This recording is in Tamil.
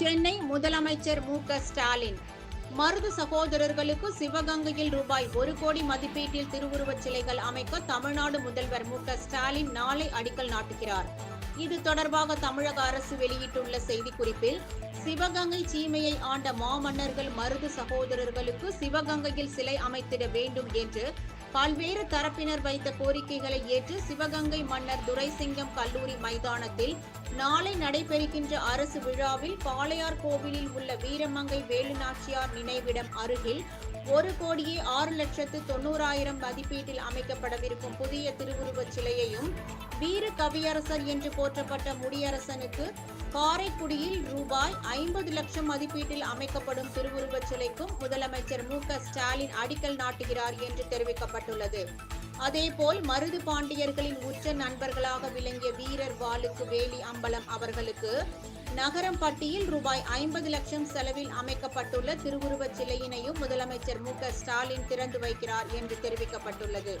சென்னை முதலமைச்சர் மு க ஸ்டாலின். மருது சகோதரர்களுக்கு சிவகங்கையில் ரூபாய் ஒரு கோடி மதிப்பீட்டில் திருவுருவச் சிலைகள் அமைக்க தமிழ்நாடு முதல்வர் மு க ஸ்டாலின் நாளை அடிக்கல் நாட்டுகிறார். இது தொடர்பாக தமிழக அரசு வெளியிட்டுள்ள செய்திக்குறிப்பில் சிவகங்கை சீமையை ஆண்ட மாமன்னர்கள் மருது சகோதரர்களுக்கு சிவகங்கையில் சிலை அமைத்திட வேண்டும் என்று பல்வேறு தரப்பினர் வைத்த கோரிக்கைகளை ஏற்று சிவகங்கை மன்னர் துரைசிங்கம் கல்லூரி மைதானத்தில் நாளை நடைபெறுகின்ற அரசு விழாவில் பாளையார் கோவிலில் உள்ள வீரமங்கை வேலுநாச்சியார் நினைவிடம் அருகில் ஒரு கோடியே ஆறு லட்சத்து தொண்ணூறாயிரம் மதிப்பீட்டில் அமைக்கப்படவிருக்கும் புதிய திருவுருவச் சிலையையும் வீர கவியரசர் என்று போற்றப்பட்ட முடியரசனுக்கு காரைக்குடியில் ரூபாய் ஐம்பது லட்சம் மதிப்பீட்டில் அமைக்கப்படும் திருவுருவச் சிலைக்கும் முதலமைச்சர் மு க ஸ்டாலின் அடிக்கல் நாட்டுகிறார் என்று தெரிவிக்கப்பட்டுள்ளது. அதேபோல் மருது பாண்டியர்களின் உச்ச நண்பர்களாக விளங்கிய வீரர் வாளுக்கு வேலி அம்பலம் அவர்களுக்கு நகரம்பட்டியில் ரூபாய் ஐம்பது லட்சம் செலவில் அமைக்கப்பட்டுள்ள திருவுருவச் சிலையினையும் முதலமைச்சர் மு க ஸ்டாலின் திறந்து வைக்கிறார் என்று தெரிவிக்கப்பட்டுள்ளது.